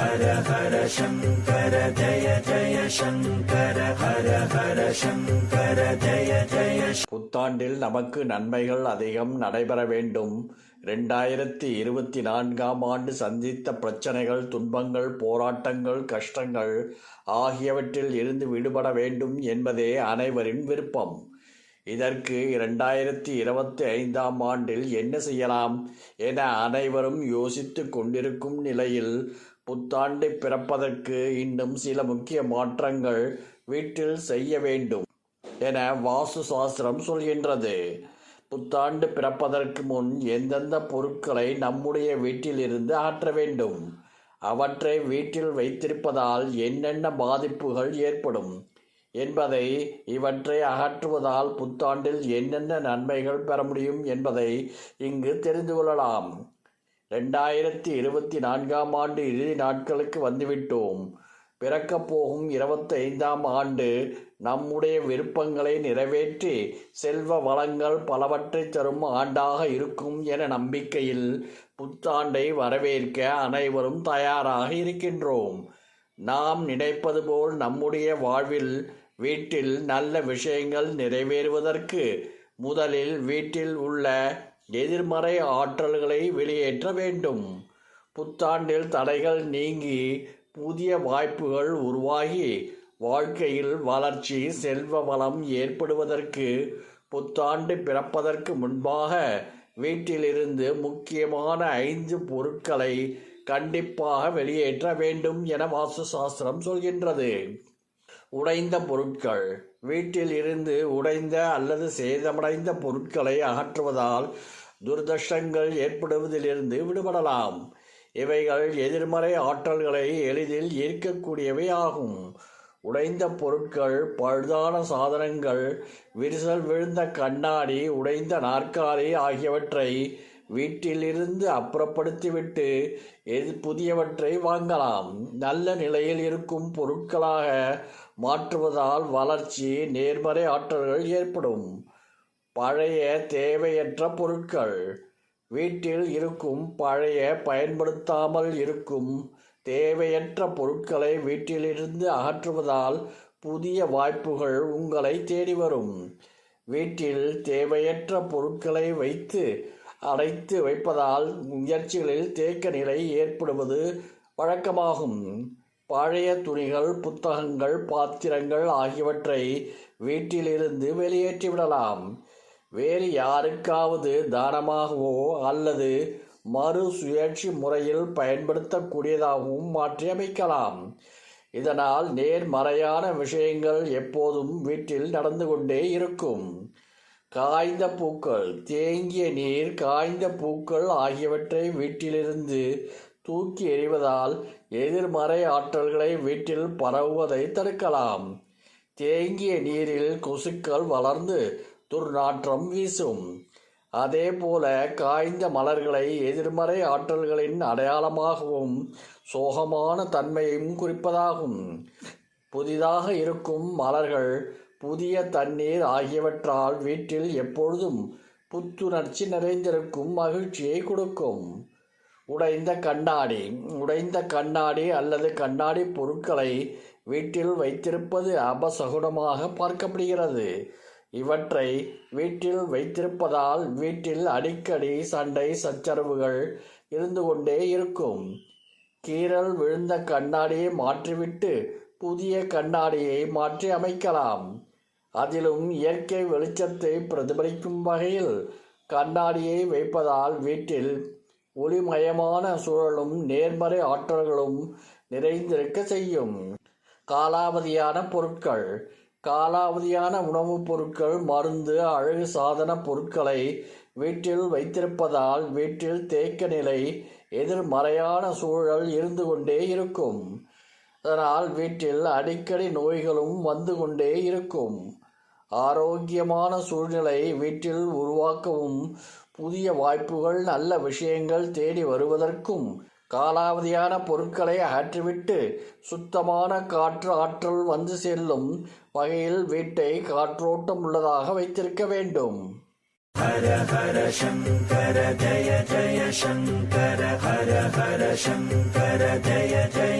ஹர ஹர சங்கர ஜய ஜய சங்கர ஹர ஹர சங்கர ஜய ஜய புத்தாண்டில் நமக்கு நன்மைகள் அதிகம் நடைபெற வேண்டும். ரெண்டாயிரத்தி இருபத்தி நான்காம் ஆண்டு சந்தித்த பிரச்சனைகள் துன்பங்கள் போராட்டங்கள் கஷ்டங்கள் ஆகியவற்றில் இருந்து விடுபட வேண்டும் என்பதே அனைவரின் விருப்பம். இதற்கு இரண்டாயிரத்தி இருபத்தி ஐந்தாம் ஆண்டில் என்ன செய்யலாம் என அனைவரும் யோசித்து கொண்டிருக்கும் நிலையில் புத்தாண்டு பிறப்பதற்கு இன்னும் சில முக்கிய மாற்றங்கள் வீட்டில் செய்ய வேண்டும் என வாஸ்து சாஸ்திரம் சொல்கின்றது. புத்தாண்டு பிறப்பதற்கு முன் எந்தெந்த பொருட்களை நம்முடைய வீட்டிலிருந்து அகற்ற வேண்டும்? அவற்றை வீட்டில் வைத்திருப்பதால் என்னென்ன பாதிப்புகள் ஏற்படும்? என்பதை இவற்றை அகற்றுவதால் புத்தாண்டில் என்னென்ன நன்மைகள் பெற முடியும் என்பதை இங்கு தெரிந்து கொள்ளலாம். ரெண்டாயிரத்தி இருபத்தி நான்காம் ஆண்டு இறுதி நாட்களுக்கு வந்துவிட்டோம். பிறக்கப் போகும் இருபத்தைந்தாம் ஆண்டு நம்முடைய விருப்பங்களை நிறைவேற்றி செல்வ வளங்கள் பலவற்றை தரும் ஆண்டாக இருக்கும் என நம்பிக்கையில் புத்தாண்டை வரவேற்க அனைவரும் தயாராக இருக்கின்றோம். நாம் நினைப்பது போல் நம்முடைய வாழ்வில் வீட்டில் நல்ல விஷயங்கள் நிறைவேறுவதற்கு முதலில் வீட்டில் உள்ள எதிர்மறை ஆற்றல்களை வெளியேற்ற வேண்டும். புத்தாண்டில் தடைகள் நீங்கி புதிய வாய்ப்புகள் உருவாகி வாழ்க்கையில் வளர்ச்சி செல்வ வளம் ஏற்படுவதற்கு புத்தாண்டு பிறப்பதற்கு முன்பாக வீட்டிலிருந்து முக்கியமான ஐந்து பொருட்களை கண்டிப்பாக வெளியேற்ற வேண்டும் என வாஸ்து சாஸ்திரம் சொல்கின்றது. உடைந்த பொருட்கள். வீட்டில் இருந்து உடைந்த அல்லது சேதமடைந்த பொருட்களை அகற்றுவதால் துர்தர்ஷங்கள் ஏற்படுவதிலிருந்து விடுபடலாம். இவைகள் எதிர்மறை ஆற்றல்களை எளிதில் ஈர்க்கக்கூடியவை ஆகும். உடைந்த பொருட்கள் பழுதான சாதனங்கள் விரிசல் விழுந்த கண்ணாடி உடைந்த நாற்காலி ஆகியவற்றை வீட்டிலிருந்து அப்புறப்படுத்திவிட்டு எது புதியவற்றை வாங்கலாம்? நல்ல நிலையில் இருக்கும் பொருட்களாக மாற்றுவதால் வளர்ச்சி நேர்மறை ஆற்றல்கள் ஏற்படும். பழைய தேவையற்ற பொருட்கள். வீட்டில் இருக்கும் பழைய பயன்படுத்தாமல் இருக்கும் தேவையற்ற பொருட்களை வீட்டிலிருந்து அகற்றுவதால் புதிய வாய்ப்புகள் உங்களை தேடி வரும். வீட்டில் தேவையற்ற பொருட்களை வைத்து அடைத்து வைப்பதால் முயற்சிகளில் தேக்க நிலை ஏற்படுவது வழக்கமாகும். பழைய துணிகள் புத்தகங்கள் பாத்திரங்கள் ஆகியவற்றை வீட்டிலிருந்து வெளியேற்றிவிடலாம் வேறு யாருக்காவது தானமாகவோ அல்லது மறு சுழற்சி முறையில் பயன்படுத்தக்கூடியதாகவும் மாற்றியமைக்கலாம் இதனால் நேர்மறையான விஷயங்கள் எப்போதும் வீட்டில் நடந்து கொண்டே இருக்கும். காய்ந்த பூக்கள் தேங்கிய நீர் காய்ந்த பூக்கள் ஆகியவற்றை வீட்டிலிருந்து தூக்கி எறிவதால் எதிர்மறை ஆற்றல்களை வீட்டில் பரவுவதை தடுக்கலாம். தேங்கிய நீரில் கொசுக்கள் வளர்ந்து துர்நாற்றம் வீசும். அதேபோல காய்ந்த மலர்களை எதிர்மறை ஆற்றல்களின் அடையாளமாகவும் சோகமான தன்மையும் குறிப்பதாகும். புதிதாக இருக்கும் மலர்கள் புதிய தண்ணீர் ஆகியவற்றால் வீட்டில் எப்பொழுதும் புத்துணர்ச்சி நிறைந்திருக்கும் மகிழ்ச்சியை கொடுக்கும். உடைந்த கண்ணாடி உடைந்த கண்ணாடி அல்லது கண்ணாடி பொருட்களை வீட்டில் வைத்திருப்பது அபசகுனமாக பார்க்கப்படுகிறது. இவற்றை வீட்டில் வைத்திருப்பதால் வீட்டில் அடிக்கடி சண்டை சச்சரவுகள் இருந்து கொண்டே இருக்கும். கீறல் விழுந்த கண்ணாடியை மாற்றிவிட்டு புதிய கண்ணாடியை மாற்றி அமைக்கலாம். அதிலும் இயற்கை வெளிச்சத்தை பிரதிபலிக்கும் வகையில் கண்ணாடியை வைப்பதால் வீட்டில் ஒளிமயமான சூழலும் நேர்மறை ஆற்றல்களும் நிறைந்திருக்க செய்யும். காலாவதியான பொருட்கள். காலாவதியான உணவுப் பொருட்கள் மருந்து அழகு சாதன பொருட்களை வீட்டில் வைத்திருப்பதால் வீட்டில் தேக்க நிலை எதிர்மறையான சூழல் இருந்து கொண்டே இருக்கும். அதனால் வீட்டில் அடிக்கடி நோய்களும் வந்து கொண்டே இருக்கும். ஆரோக்கியமான சூழ்நிலை வீட்டில் உருவாக்கவும் புதிய வாய்ப்புகள் நல்ல விஷயங்கள் தேடி வருவதற்கும் காலாவதியான பொருட்களை அகற்றிவிட்டு சுத்தமான காற்று ஆற்றல் வந்து செல்லும் வகையில் வீட்டை காற்றோட்டம் உள்ளதாக வைத்திருக்க வேண்டும். ஹர ஹர சங்கர ஜய ஜய சங்கர ஹர ஹர சங்கர ஜய ஜய